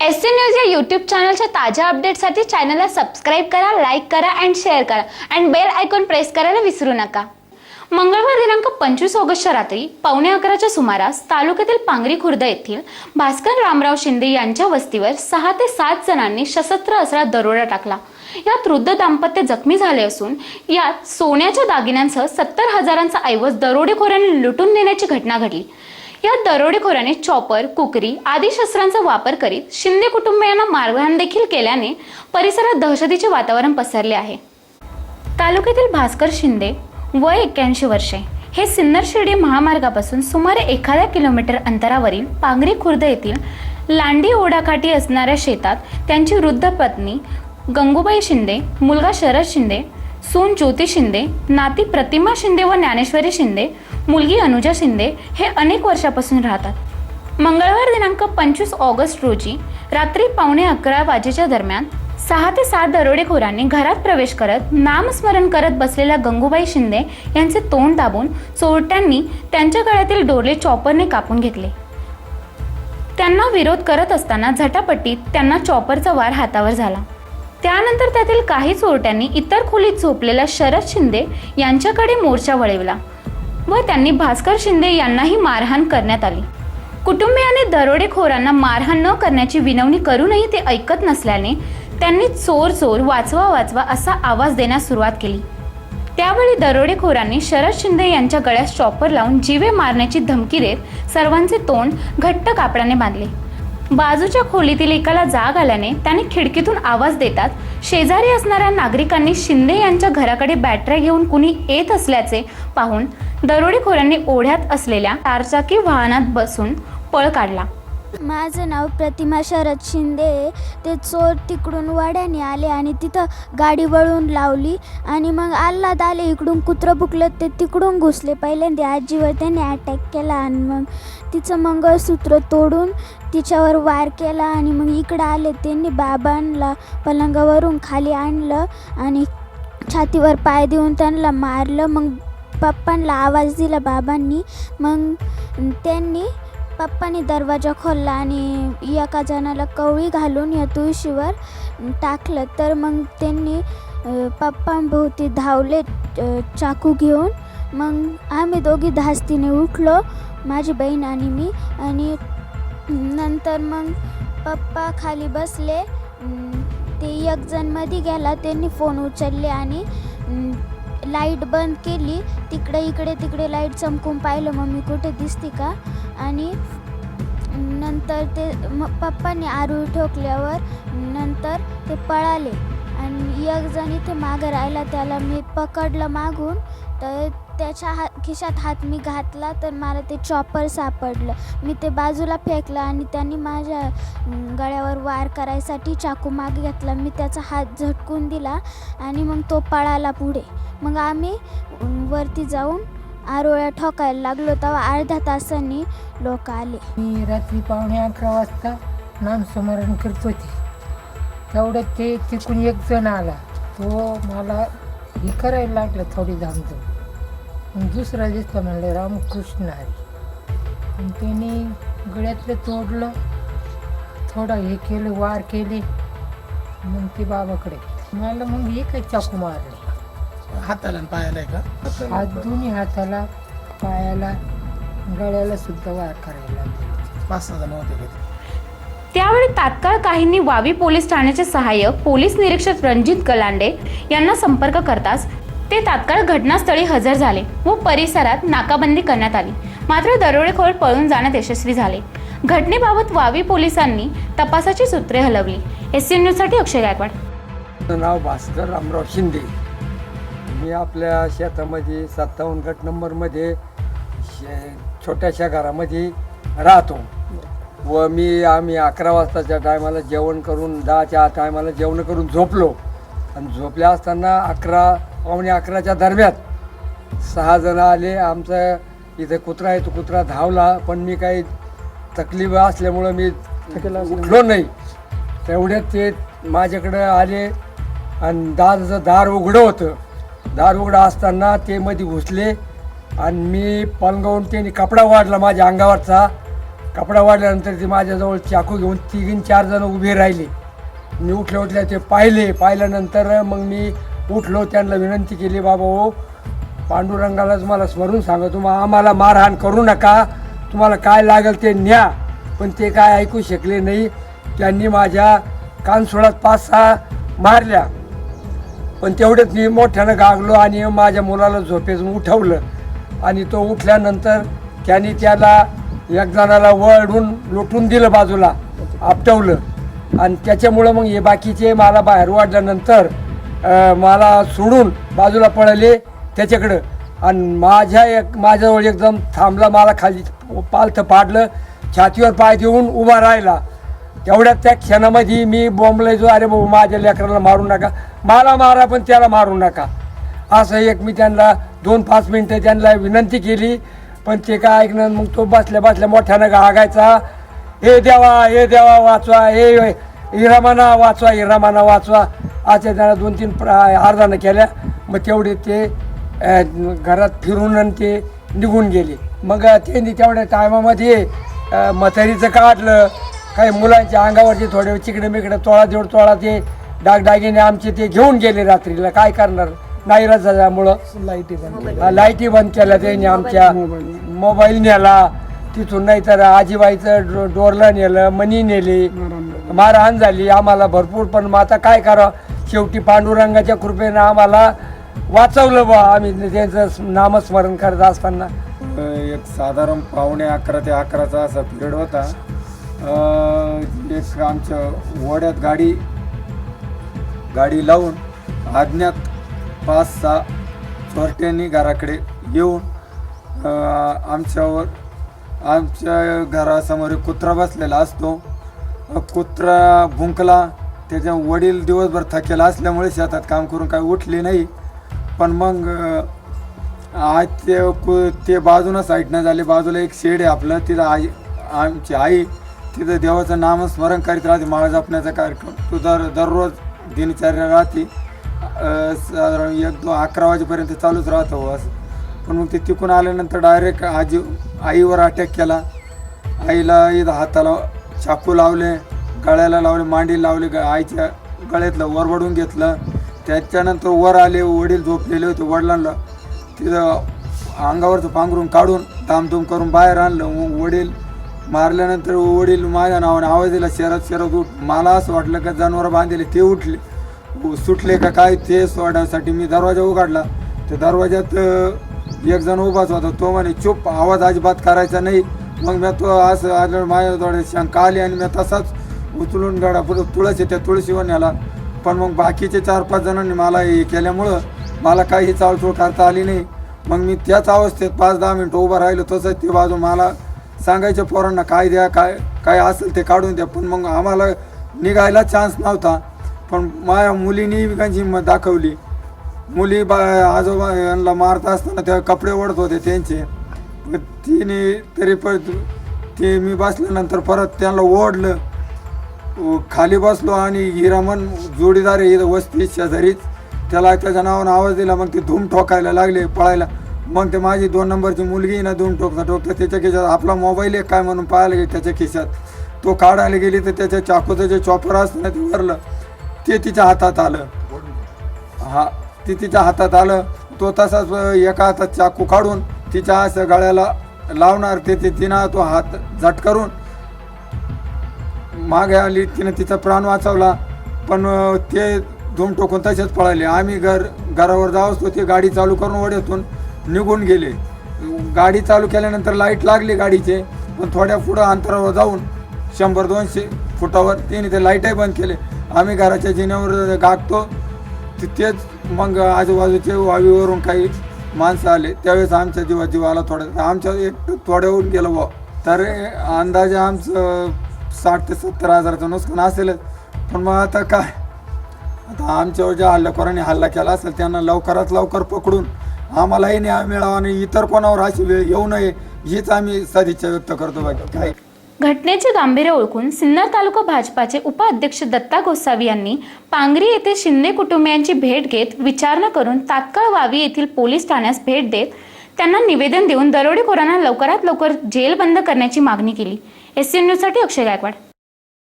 S C news या YouTube चॅनलच्या ताज्या अपडेटसाठी चॅनलला सबस्क्राईब करा लाईक करा अँड शेअर करा. अँड बेल आयकॉन प्रेस करायला विसरू नका. मंगळवार दिनांक पंचवीस ऑगस्टच्या रात्री पावणे अकराच्या सुमारास तालुक्यातील पांगरी खुर्द येथील भास्कर रामराव शिंदे यांच्या वस्तीवर सहा ते सात जणांनी सशस्त्र असला दरोडा टाकला. यात वृद्ध दाम्पत्य जखमी झाले असून यात सोन्याच्या दागिन्यांसह सत्तर हजारांचा ऐवज दरोडेखोरांनी लुटून नेण्याची घटना घडली. या दरोडेखोराने चॉपर कुकरी आदी शस्त्रांचा वापर करीत शिंदे कुटुंबियांना मारहाण देखील केल्याने परिसरात दहशतीचे वातावरण पसरले आहे. तालुक्यातील भास्कर शिंदे वय एक्क्याऐंशी वर्षे हे सिन्नर शिर्डी महामार्गापासून सुमारे एखाद्या किलोमीटर अंतरावरील पांगरी खुर्द येथील लांडी ओढाकाठी असणाऱ्या शेतात त्यांची वृद्ध पत्नी गंगूबाई शिंदे मुलगा शरद शिंदे सून ज्योती शिंदे नाती प्रतिमा शिंदे व ज्ञानेश्वरी शिंदे मुलगी अनुजा शिंदे हे अनेक वर्षापासून राहतात. मंगळवार दिनांक पंचवीस ऑगस्ट रोजी रात्री पावणे अकरा वाजेच्या दरम्यान सहा ते सात दरोडेखोरांनी घरात प्रवेश करत नामस्मरण करत बसलेल्या गंगूबाई शिंदे यांचे तोंड दाबून चोरट्यांनी त्यांच्या गळ्यातील डोरले चॉपरने कापून घेतले. त्यांना विरोध करत असताना झटापट्टीत त्यांना चॉपरचा वार हातावर झाला. त्यानंतर त्यातील काही चोरट्यांनी इतर खोलीत झोपलेल्या शरद शिंदे यांच्याकडे मोर्चा वळविला व त्यांनी भास्कर शिंदे यांनाही मारहाण करण्यात आली. कुटुंबियाने दरोडेखोरांना मारहाण न करण्याची विनवणी करूनही ते ऐकत नसल्याने त्यांनी चोर चोर वाचवा वाचवा असा आवाज देण्यास सुरुवात केली. त्यावेळी दरोडेखोरांनी शरद शिंदे यांच्या गळ्यात चॉपर लावून जीवे मारण्याची धमकी देत सर्वांचे तोंड घट्ट कापडाने बांधले. बाजूच्या खोलीतील एकाला जाग आल्याने त्याने खिडकीतून आवाज देतात शेजारी असणाऱ्या नागरिकांनी शिंदे यांच्या घराकडे बॅटऱ्या घेऊन कुणी येत असल्याचे पाहून दरोडेखोरांनी ओढ्यात असलेल्या चारचाकी वाहनात बसून पळ काढला. माझं नाव प्रतिमा शरद शिंदे ते चोर तिकडून वाड्याने आले आणि तिथं गाडी वळून लावली आणि मग आल्हाद आले इकडून कुत्रं बुकलं ते तिकडून घुसले. पहिल्यांदा आजीवर त्याने अटॅक केला आणि मग तिचं मंगळसूत्र तोडून तिच्यावर वार केला आणि मग इकडं आले. त्यांनी बाबांना पलंगावरून खाली आणलं आणि छातीवर पाय देऊन त्यांना मारलं. मग पप्पांना आवाज दिला बाबांनी. मग त्यांनी पप्पानी दरवाजा खोलला आणि एका जणाला कवळी घालून या तुळशीवर टाकलं. तर मग त्यांनी पप्पांभोवती धावले चाकू घेऊन. मग आम्ही दोघी धास्तीने उठलो माझी बहीण आणि मी. आणि नंतर मग पप्पा खाली बसले. ते एक मध्ये गेला त्यांनी फोन उचलले आणि लाइट बंद केली. तिकडे इकडे तिकडे लाइट चमकून पाहिलं मम्मी कुठे दिसते का? आणि नंतर ते मग पप्पाने आरूळ ठोकल्यावर नंतर ते पळाले. आणि एकजण इथे मागं राहिला त्याला मी पकडलं मागून तर त्याच्या हात खिशात हात मी घातला तर मला ते चॉपर सापडलं. मी ते बाजूला फेकलं आणि त्यांनी माझ्या गळ्यावर वार करायसाठी चाकू मागे घेतला. मी त्याचा हात झटकून दिला आणि मग तो पळाला पुढे. मग आम्ही वरती जाऊन आरोळ्या ठोकायला लागलो तेव्हा अर्ध्या तासांनी लोक आले. मी रात्री पावणे अकरा वाजता नामस्मरण करत होती. तेवढ्यात ते तिकून एक जण आला. तो मला हे करायला लागलं थोडी धामधूम दुसरा दिसला म्हणलं रामकृष्ण हरी आणि त्याने गळ्यातलं तोडलं. थोडं हे केलं वार केले. मग ते बाबाकडे. मला मग हे काय चाकू मारले? हाताला आणि पायाला आहे का? हात दोन्ही हाताला पायाला गळ्याला सुद्धा वार करायला लागले. पाच सहा जण होते. त्यावेळी तात्काळ काहींनी वावी पोलीस ठाण्याचे सहाय्यक पोलीस निरीक्षक रणजित गलांडे यांना संपर्क करताच ते तात्काळ घटनास्थळी हजर झाले व परिसरात नाकाबंदी करण्यात आली. मात्र दरोडेखोर पळून जाण्यात यशस्वी झाले. घटनेबाबत वावी पोलिसांनी तपासाची सूत्रे हलवली. एस सी न्यूजसाठी अक्षय गायकवाड. माझं नाव भास्कर रामराव शिंदे. मी आपल्या शेतामध्ये सत्तावन्न गट नंबरमध्ये शे छोट्याशा घरामध्ये राहतो. व मी आम्ही अकरा वाजताच्या टायमाला जेवण करून दहाच्या टायमाला जेवण करून झोपलो. आणि झोपल्या असताना अकरा पावणे अकराच्या दरम्यान सहा जण आले. आमचं इथे कुत्रा आहे तो कुत्रा धावला. पण मी काही तकलीफ असल्यामुळं मी उठलो नाही. तेवढ्यात ते माझ्याकडं आले आणि दाराचं दार उघडं होतं. दार उघडा असताना ते मध्ये घुसले. आणि मी पलगावून त्यांनी कपडा वाढला माझ्या अंगावरचा. कपडा वाढल्यानंतर ते माझ्याजवळ चाकू घेऊन तिघीन चार जण उभे राहिले. मी उठल्या उठल्या ते पाहिले. पाहिल्यानंतर मग मी उठलो. त्यांना विनंती केली बाबा हो पांडुरंगालाच मला स्मरून सांगा. तुम्हाला आम्हाला मारहाण करू नका. तुम्हाला काय लागेल ते न्या. पण ते काय ऐकू शकले नाही. त्यांनी माझ्या कानसोळात पाच सहा मारल्या. पण तेवढेच मी मोठ्यानं गागलो आणि माझ्या मुलाला झोपेतून उठवलं. आणि तो उठल्यानंतर त्याने त्याला एक जणाला वळून लुटून दिलं बाजूला आपटवलं. आणि त्याच्यामुळं मग हे बाकीचे मला बाहेर वाढल्यानंतर मला सोडून बाजूला पळले त्याच्याकडं. आणि माझ्या एक माझ्याजवळ एकदम थांबला मला खाली पालथं पाडलं छातीवर पाय देऊन उभा राहिला. तेवढ्या त्या क्षणामध्ये मी बॉम्बलायचो अरे भाऊ माझ्या लेकराला मारू नका. मला मारा पण त्याला मारू नका. असं एक मी त्यांना दोन पाच मिनटं त्यांना विनंती केली. पण ते काय ऐकणार मग तो बसल्या बसल्या मोठ्यानं गागायचा हे देवा हे देवा वाचवा हे हिरामाना वाचवा हिरामाना वाचवा. अशा त्यांना दोन तीन प्र अर्धानं केल्या. मग तेवढे ते घरात फिरून आणि ते निघून गेले. मग त्यांनी तेवढ्या टायमामध्ये अं, म्हातारीचं काढलं. काही मुलांच्या अंगावरचे थोडे चिकडे मिकडे तोळा देऊड तोळा ते डागडागिने आमचे ते घेऊन गेले रात्रीला. काय करणार? नाही झाल्यामुळं लाईटी बंद लाईटी बंद केल्या त्यांनी आमच्या मोबाईल नेला. तिथून नाही तर आजीबाईचं डो डोरला नेलं मनी नेली. मारहाण झाली. आम्हाला भरपूर. पण मग आता काय करावं शेवटी पांडुरंगाच्या कृपेनं आम्हाला वाचवलं बा आम्ही त्यांचं नामस्मरण करत असताना. एक साधारण पावणे अकरा ते अकराचा असा पिरियड होता. आमच्या वड्यात गाडी गाडी लावून अज्ञात पाच सहा चोरट्यांनी घराकडे येऊन आमच्यावर आमच्या घरासमोर एक कुत्रा बसलेला असतो. कुत्रा भुंकला त्याच्या वडील दिवसभर थकेला असल्यामुळे शेतात काम करून काही उठले नाही. पण मग आज ते कु ते बाजूनं साईडनं झाले. बाजूला एक शेड आहे आपलं तिथं आई आमची आई तिथं देवाचं नामस्मरण करीत राहते माळा जपण्याचा कार्यक्रम. तो दर दररोज दिनचर्या राहते. साधारण एक दोन अकरा वाजेपर्यंत चालूच राहतं हो असं. पण मग ते तिकून आल्यानंतर डायरेक्ट आजी आईवर अटॅक केला. आईला इथं हाताला चाकू लावले गळ्याला लावले मांडी लावले ग- आईच्या गळ्यातलं वरवडून घेतलं. त्याच्यानंतर वर आले वडील झोपलेले होते वडिलांना. तिथं अंगावरचं पांघरून काढून धामधूम करून बाहेर आणलं. मग वडील मारल्यानंतर वडील माझ्या नावाने आवाज दिला शहरात शहरात उठ. मला असं वाटलं का जनावर बांधले ते उठले. उ- सुटले का काय ते सोडायसाठी मी दरवाजा उघडला. त्या दरवाज्यात एक जण उभाच होता. तो म्हणे चुप आवाज अजिबात करायचा नाही. मग मी तो असं आलं माझ्या थोडे शंका आली आणि मी तसाच उचलून गाडा पुढं तुळस त्या तुळशीवर नेला. पण मग बाकीचे चार पाच जणांनी मला हे केल्यामुळं मला काही चालचूळ करता आली नाही. मग मी त्याच अवस्थेत पाच दहा मिनटं उभं राहिलो. तसंच ते बाजू मला सांगायच्या पोरांना काय द्या काय काय असेल ते काढून द्या. पण मग आम्हाला निघायला चान्स नव्हता. पण माझ्या मुलीनी विकांची मग दाखवली. मुली बा आजोबा यांना मारत असताना तेव्हा कपडे ओढत होते त्यांचे. तिने तरी पण ते मी बसल्यानंतर परत त्यांना ओढलं. खाली बसलो आणि हिरामन जोडीदार इथं वस्ती शेजारीच. त्याला त्याच्या नावानं आवाज दिला मग ते धूम ठोकायला लागले पळायला. मग ते माझी दोन नंबरची मुलगी ना दोन टोकता टोकता. त्याच्या खिशात आपला मोबाईल आहे काय म्हणून पाहायला गेली त्याच्या खिशात. तो काढायला गेली तर त्याच्या चाकूचं जे चॉपर असतं ना ते वरलं ते तिच्या हातात आलं. हा ती तिच्या हातात आलं. तो तसाच एका हातात चाकू काढून तिच्या असं गळ्याला लावणार ते ते तिनं तो हात झट करून मागे आली तिनं तिचा प्राण वाचवला. पण ते धूम टोकून तसेच पळाले. आम्ही घर घरावर जाऊ असतो ते गाडी चालू करून ओढ्यातून निघून गेले. गाडी चालू केल्यानंतर लाइट लागली गाडीचे पण थोड्या पुढं अंतरावर जाऊन शंभर दोनशे फुटावर तिने ते लाईटही बंद केले. आम्ही घराच्या जिन्यावर गागतो तिथेच मग आजूबाजूचे वावीवरून काही माणसं आले. त्यावेळेस आमच्या जीवा जीवाला थोडं. आमच्या एक थोड्याहून गेलं बुवा. तर अंदाजे आमचं साठ ते सत्तर हजाराचं नुकसान असेलच. पण मग आता काय? आता आमच्यावर ज्या हल्लेखोरांनी हल्ला केला असेल त्यांना लवकरात लवकर पकडून आम्हालाही न्याय मिळावा आणि इतर कोणावर अशी वेळ येऊ नये हीच आम्ही सदिच्छा व्यक्त करतो बाकी काय घटनेचे गांभीर्य ओळखून सिन्नर तालुका भाजपाचे उपाध्यक्ष दत्ता गोसावी यांनी पांगरी येथे शिंदे कुटुंबियांची भेट घेत विचारणा करून तात्काळ वावी येथील पोलीस ठाण्यास भेट देत त्यांना निवेदन देऊन दरोडेखोरांना लवकरात लवकर जेल बंद करण्याची मागणी केली. एस सी न्यूजसाठी अक्षय गायकवाड.